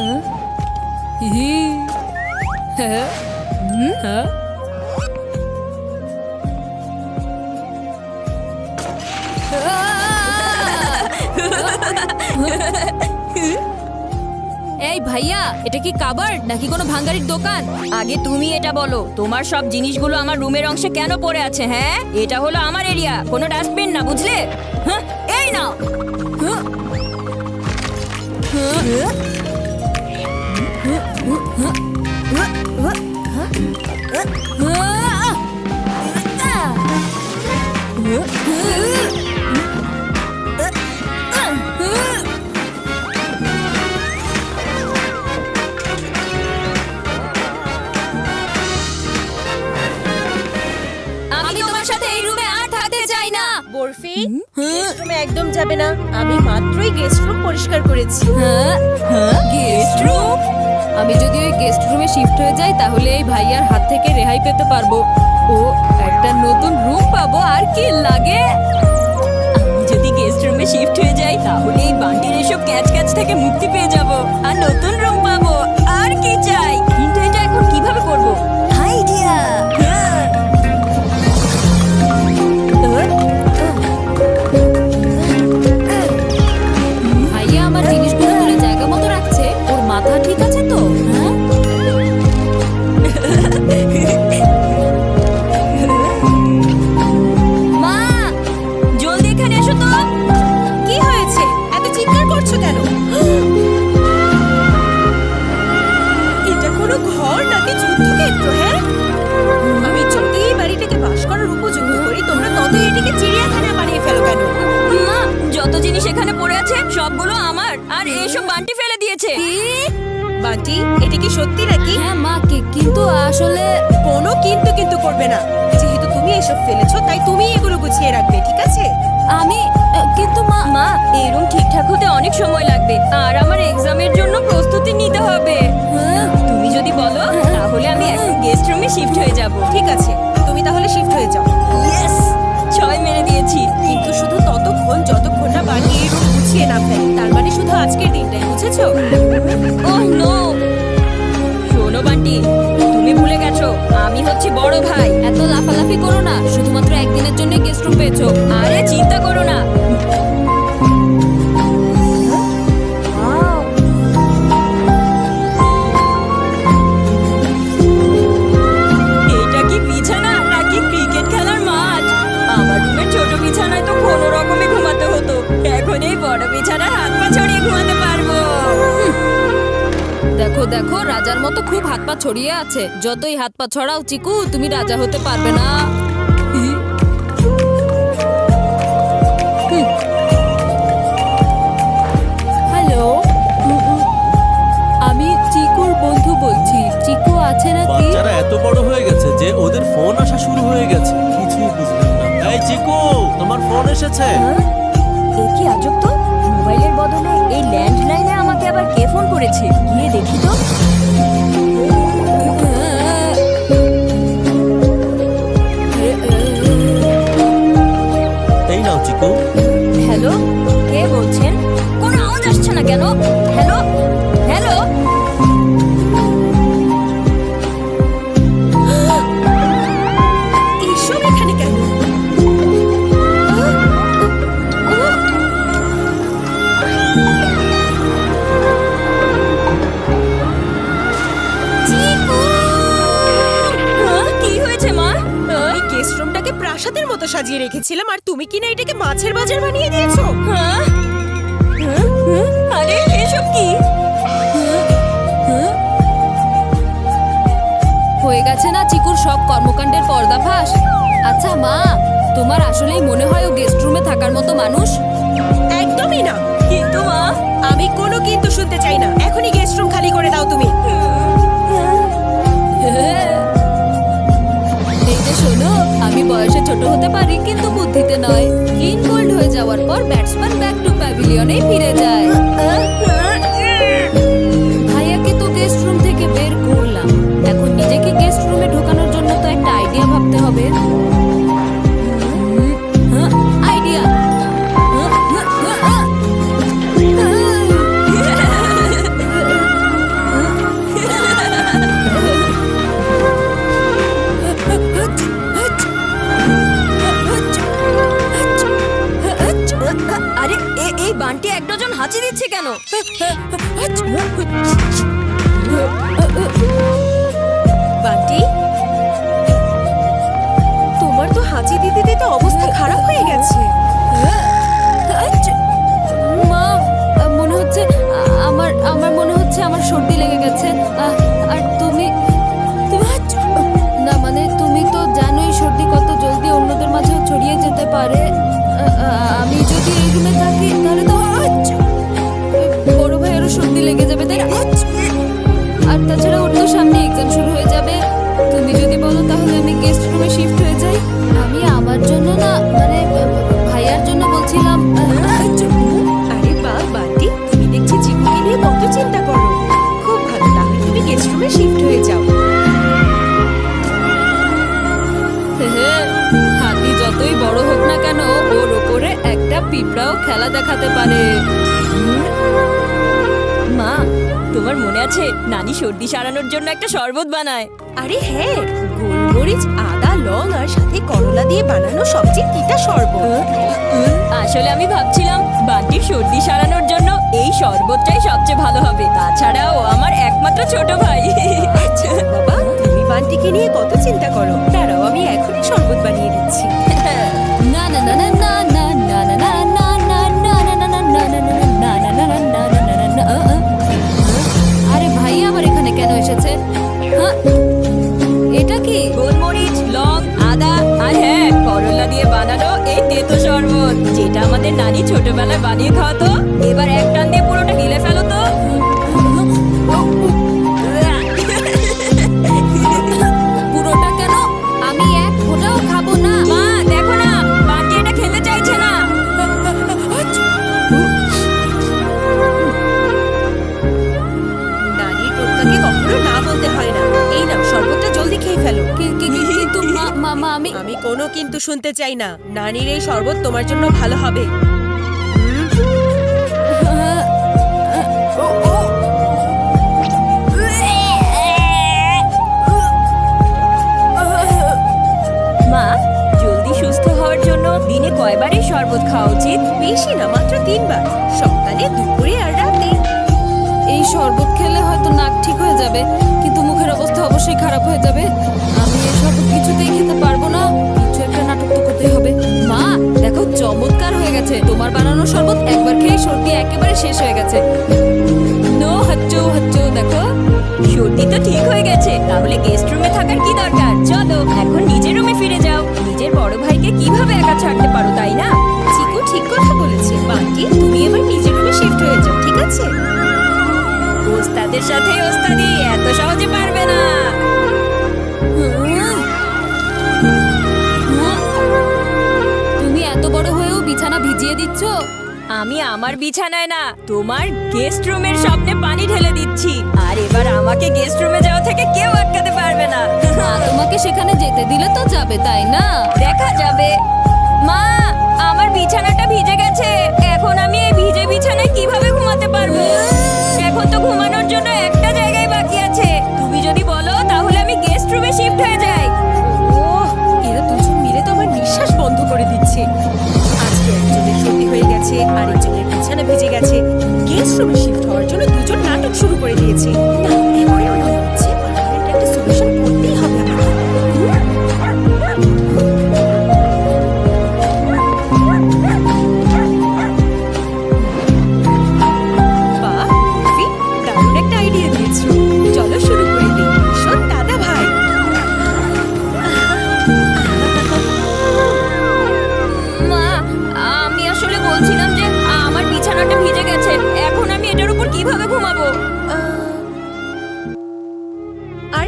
হ্যাঁ হ্যাঁ এই ভাইয়া এটা কি কাবার নাকি কোনো ভাঙ্গারির দোকান? আগে তুমি এটা বলো তোমার সব জিনিসগুলো আমার রুমের অংশে কেন পড়ে আছে হ্যাঁ? এটা হলো আমার এরিয়া কোনো ডাস্টবিন না বুঝলে? হ্যাঁ, এই เฮ้อเฮ้อเฮ้อเฮ้อ বরফি গেস্ট রুমে একদম যাবে না। আমি মাত্রই গেস্ট রুম পরিষ্কার করেছি। গেস্ট রুম আমি যদি ওই গেস্ট রুমে শিফট হয়ে যাই তাহলে এই ভাইয়ার হাত থেকে রেহাই পেতে পারব। ও একটা নতুন রুম পাবো আর কি লাগে? আমি যদি গেস্ট রুমে শিফট হয়ে যাই তাহলে এই বান্টির এসব ক্যাচ ক্যাচ থেকে মুক্তি পেয়ে যাব আর নতুন রুম পাবো। এসব বান্টি ফেলে দিয়েছে। বান্টি এটা কি সত্যি নাকি? হ্যাঁ মা কি কিন্তু আসলে কোনো কিন্তু কিন্তু করবে না। যেহেতু তুমি এসব ফেলেছো তাই তুমি এগুলো গুছিয়ে রাখবে ঠিক আছে? আমি কিন্তু মা মা এই রুম ঠিকঠাক হতে অনেক সময় লাগবে আর আমার এক্সামের জন্য প্রস্তুতি নিতে হবে। হ্যাঁ? তুমি যদি বলো তাহলে আমি এখন গেস্ট রুমে শিফট হয়ে যাব। ঠিক আছে তুমি তাহলে শিফট হয়ে যাও। ছয় মেরে দিয়েছি, কিন্তু শুধু ততক্ষণ, যতক্ষণ না বাড়ি এই রুম গুছিয়ে না ফেলে। তার মানে শুধু আজকের দিনটাই, বুঝেছ? নো। শোনো বান্টি, তুমি ভুলে গেছো, আমি হচ্ছি বড় ভাই। এত লাফালাফি করো না, শুধুমাত্র একদিনের জন্য গেস্ট রুম পেয়েছ। আরে চিন্তা করো না। ছড়িয়ে আছে। যতই হাত পা ছড়াও চিকু তুমি রাজা হতে পারবে না। হ্যালো আমি চিকুর বন্ধু বলছি। চিকু আছে নাকি? বাচ্চারা এত বড় হয়ে গেছে যে ওদের ফোন আসা শুরু হয়ে গেছে। কিছুই বুঝলাম না। এই চিকু তোমার ফোন এসেছে। এ কি আজব তো? মোবাইলের বদলে এই ল্যান্ডলাইনে আমাকে আবার কে ফোন করেছে? গিয়ে দেখি তো। হ্যালো হ্যালো এসব এখানে কেন? প্রাসাদের মতো সাজিয়ে রেখেছিলাম আর তুমি কিনা এটাকে মাছের বাজার বানিয়ে দিয়েছ? হ্যাঁ? হ্যাঁ? আরে এসব কি? হয়ে গেছে না চিকুর সব কর্মকাণ্ডের পর্দাফাশ? আচ্ছা মা তোমার আসলেই মনে হয় ও গেস্ট রুমে থাকার মতো মানুষ? একদমই না। কিন্তু মা আমি কোনো কিন্তু শুনতে চাই না। এখনই গেস্ট রুম খালি করে দাও তুমি। শোনো আমি বয়সে ছোট হতে পারি কিন্তু বুদ্ধিতে নয়। ক্লিন বোল্ড হয়ে যাওয়ার পর ব্যাটসম্যান ব্যাক টু প্যাভিলিয়নে ফিরে যায়। করতে হবে। আরে এই বান্টি এক ডজন হাঁচি দিচ্ছে কেন? হাঁচি দিতে দিতে অবস্থা খারাপ হয়ে গেছে। আচ্ছা, মা মনে হচ্ছে আমার আমার মনে হচ্ছে আমার সর্দি লেগে গেছে। দেখাতে পারে। মা তোমার মনে আছে নানি সর্দি সারানোর জন্য একটা শরবত বানায়? আরে হ্যাঁ গোলমরিচ আদা লং আর সাথে করলা দিয়ে বানানো সবচেয়ে তিতা শরবত। আসলে আমি ভাবছিলাম বান্টির সর্দি সারানোর জন্য এই শরবতটাই সবচেয়ে ভালো হবে। তাছাড়াও আমার একমাত্র ছোট ভাই। আচ্ছা বাবা তুমি বান্টিকে নিয়ে কত চিন্তা করো? দাঁড়াও আমি এখনই শরবত বানিয়ে দিচ্ছি। মা- মা মা, আমি আমি কোনো কিন্তু শুনতে চাই না। নানির এই শরবত তোমার জন্য ভালো হবে। মা জলদি সুস্থ হওয়ার জন্য দিনে কয়বার এই শরবত খাওয়া উচিত? বেশি না মাত্র তিনবার। সকালে দুপুরে আর রাতে। এই শরবত খেলে হয়তো নাক ঠিক হয়ে যাবে কিন্তু মুখের অবস্থা অবশ্যই খারাপ হয়ে যাবে। কিছুতেই খেতে পারব না। কিছু একটা নাটক তো করতে হবে। মা, দেখো, চমৎকার হয়ে গেছে। তোমার বানানো শরবত একবার খেয়ে সর্দি একেবারে শেষ হয়ে গেছে। সর্দি তো ঠিক হয়ে গেছে। তাহলে গেস্ট রুমে থাকার কি দরকার? চলো, এখন নিজের রুমে ফিরে যাও। নিজের বড় ভাইকে কীভাবে একা ছাড়তে পারো, তাই না? চিকু ঠিক কথা বলেছে। বান্টি, তুমি এবার নিজের রুমে শিফট হয়ে যাও, ঠিক আছে? ওস্তাদের সাথে ওস্তাদি এত সহজে পারবে না। দিচ্ছ আমি আমার বিছানায় না তোমার গেস্ট রুমের স্বপ্নে পানি ঢেলে দিচ্ছি। আর এবার আমাকে গেস্ট রুমে যাওয়া থেকে কেউ আটকাতে পারবে না। মা তোমাকে সেখানে যেতে দিলে তো যাবে তাই না? দেখা যাবে। মা আমার বিছানাটা ভিজে গেছে। এখন আমি এই ভিজে বিছানায় কীভাবে ঘুমাতে পারব? এখন তো ঘুমানোর জন্য একটা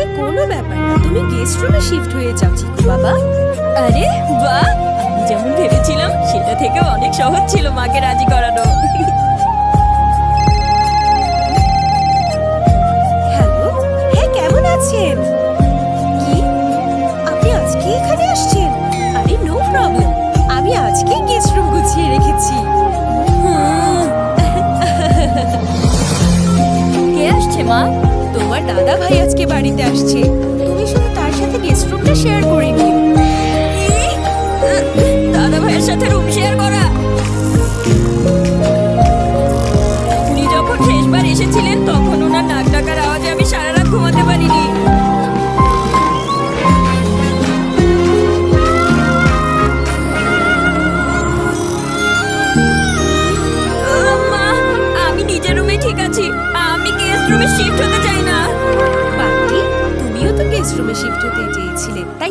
আরে, কোনো ব্যাপার না, তুমি গেস্ট রুমে শিফট হয়ে যাও, চিকু বাবা। আরে, বাহ! আমি যেমন ভেবেছিলাম, সেটা থেকে অনেক সহজ ছিল মাকে রাজি করানো। হ্যালো হ্যাঁ কেমন আছেন? কি? আপনি আজকে এখানে আসছেন? আরে নো প্রবলেম আমি আজকে গেস্ট রুম গুছিয়ে রেখেছি। কে আসছে, মা? তোমার দাদা ভাই আজকে বাড়িতে আসছে। তুমি শুধু তার সাথে গেস্ট রুমটা শেয়ার করে নিও। দাদা ভাইয়ের সাথে রুম শেয়ার করা।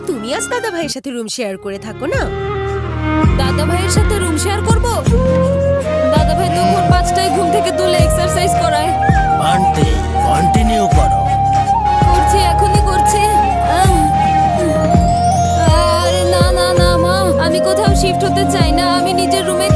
তুমি আজ দাদা ভাইয়ের সাথে রুম শেয়ার করে থাকো না? দাদা ভাইয়ের সাথে রুম শেয়ার করব? দাদা ভাই তো ভোর পাঁচটায় ঘুম থেকে তুলে এক্সারসাইজ করায়। বান্টি কন্টিনিউ করো। করছি এখনই করছি। আরে না না না মা আমি কোথাও শিফট হতে চাই না। আমি নিজের রুমে